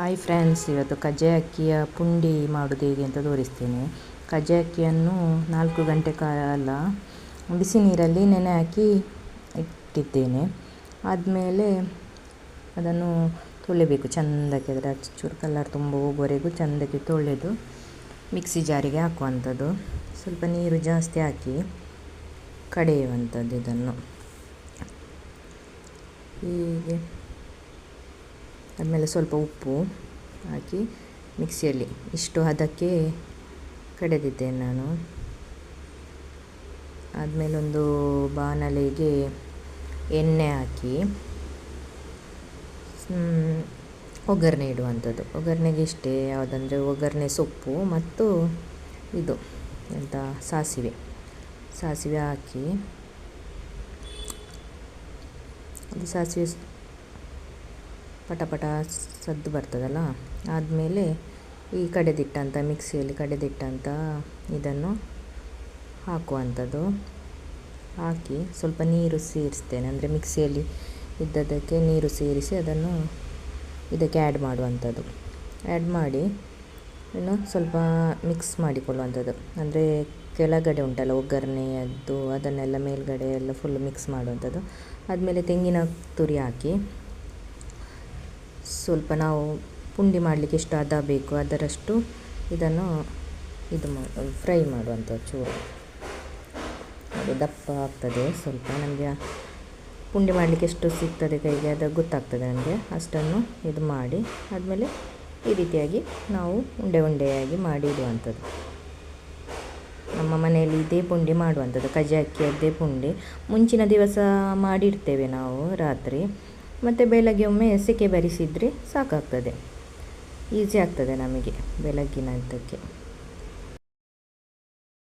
Hi friends ಇವತ್ತು ಕಜ್ಜಾಯ ಅಕ್ಕಿಯ ಪುಂಡಿ ಮಾಡೋದು ಹೇಗೆ ಅಂತ ತೋರಿಸ್ತೇನೆ. ಕಜ್ಜಾಯ ಅಕ್ಕಿಯನ್ನು ನಾಲ್ಕು ಗಂಟೆ ಕಾಲ ಬಿಸಿ ನೀರಲ್ಲಿ ನೆನೆ ಹಾಕಿ ಇಟ್ಟಿದ್ದೇನೆ. ಆದಮೇಲೆ ಅದನ್ನು ತೊಳಿಬೇಕು. ಚೆಂದಕ್ಕೆ ಅದರ ಚೂರು ಕಲರ್ ತುಂಬ ಹೋಗುವವರೆಗೂ ಚೆಂದಕ್ಕೆ ತೊಳೆದು ಮಿಕ್ಸಿ ಜಾರಿಗೆ ಹಾಕುವಂಥದ್ದು. ಸ್ವಲ್ಪ ನೀರು ಜಾಸ್ತಿ ಹಾಕಿ ಕಡೆಯುವಂಥದ್ದು ಇದನ್ನು. ಹೀಗೆ. ಆದಮೇಲೆ ಸ್ವಲ್ಪ ಉಪ್ಪು ಹಾಕಿ ಮಿಕ್ಸಿಯಲ್ಲಿ. ಇಷ್ಟು ಹದಕ್ಕೆ ಕಡೆದಿದ್ದೇನೆ ನಾನು. ಆದಮೇಲೆ ಒಂದು ಬಾಣಲೆಗೆ ಎಣ್ಣೆ ಹಾಕಿ ಒಗ್ಗರಣೆ ಇಡುವಂಥದ್ದು. ಒಗ್ಗರಣೆಗೆ ಇಷ್ಟೇ ಯಾವುದಂದರೆ ಒಗ್ಗರಣೆ ಸೊಪ್ಪು ಮತ್ತು ಇದು ಎಂಥ ಸಾಸಿವೆ. ಸಾಸಿವೆ ಹಾಕಿ, ಅದು ಸಾಸಿವೆ ಪಟ ಪಟ ಸದ್ದು ಬರ್ತದಲ್ಲ? ಆದಮೇಲೆ ಈ ಕಡೆದಿಟ್ಟಂಥ ಮಿಕ್ಸಿಯಲ್ಲಿ ಕಡೆದಿಟ್ಟಂಥ ಇದನ್ನು ಹಾಕುವಂಥದ್ದು. ಹಾಕಿ ಸ್ವಲ್ಪ ನೀರು ಸೇರಿಸ್ತೇನೆ. ಅಂದರೆ ಮಿಕ್ಸಿಯಲ್ಲಿ ಇದ್ದದ್ದಕ್ಕೆ ನೀರು ಸೇರಿಸಿ ಅದನ್ನು ಇದಕ್ಕೆ ಆ್ಯಡ್ ಮಾಡುವಂಥದ್ದು. ಆ್ಯಡ್ ಮಾಡಿ ಇನ್ನು ಸ್ವಲ್ಪ ಮಿಕ್ಸ್ ಮಾಡಿಕೊಳ್ಳುವಂಥದ್ದು. ಅಂದರೆ ಕೆಳಗಡೆ ಉಂಟಲ್ಲ, ಒಗ್ಗರಣೆಯದ್ದು, ಅದನ್ನೆಲ್ಲ ಮೇಲ್ಗಡೆ ಎಲ್ಲ ಫುಲ್ ಮಿಕ್ಸ್ ಮಾಡುವಂಥದ್ದು. ಆದಮೇಲೆ ತೆಂಗಿನ ತುರಿ ಹಾಕಿ ಸ್ವಲ್ಪ ನಾವು ಪುಂಡಿ ಮಾಡಲಿಕ್ಕೆ ಎಷ್ಟು ಹದ ಬೇಕು, ಅದರಷ್ಟು ಇದನ್ನು ಇದು ಮಾಡಿ ಫ್ರೈ ಮಾಡುವಂಥ ಚೂರು. ಅದು ದಪ್ಪ ಆಗ್ತದೆ ಸ್ವಲ್ಪ, ನಮಗೆ ಪುಂಡಿ ಮಾಡಲಿಕ್ಕೆ ಎಷ್ಟು ಸಿಗ್ತದೆ ಕೈಗೆ ಅದು ಗೊತ್ತಾಗ್ತದೆ ನನಗೆ ಅಷ್ಟನ್ನು ಇದು ಮಾಡಿ, ಆದಮೇಲೆ ಈ ರೀತಿಯಾಗಿ ನಾವು ಉಂಡೆ ಉಂಡೆಯಾಗಿ ಮಾಡಿ ಇಡುವಂಥದ್ದು. ನಮ್ಮ ಮನೆಯಲ್ಲಿ ಇದೇ ಪುಂಡಿ ಮಾಡುವಂಥದ್ದು ಕಜೆ ಅಕ್ಕಿಯದ್ದೇ ಪುಂಡಿ. ಮುಂಚಿನ ದಿವಸ ಮಾಡಿಡ್ತೇವೆ ನಾವು ರಾತ್ರಿ. ಮತ್ತು ಬೆಳಗ್ಗೆ ಒಮ್ಮೆ ಸೆಕೆ ಬರಿಸಿದರೆ ಸಾಕಾಗ್ತದೆ. ಈಸಿ ಆಗ್ತದೆ ನಮಗೆ ಬೆಳಗ್ಗಿನ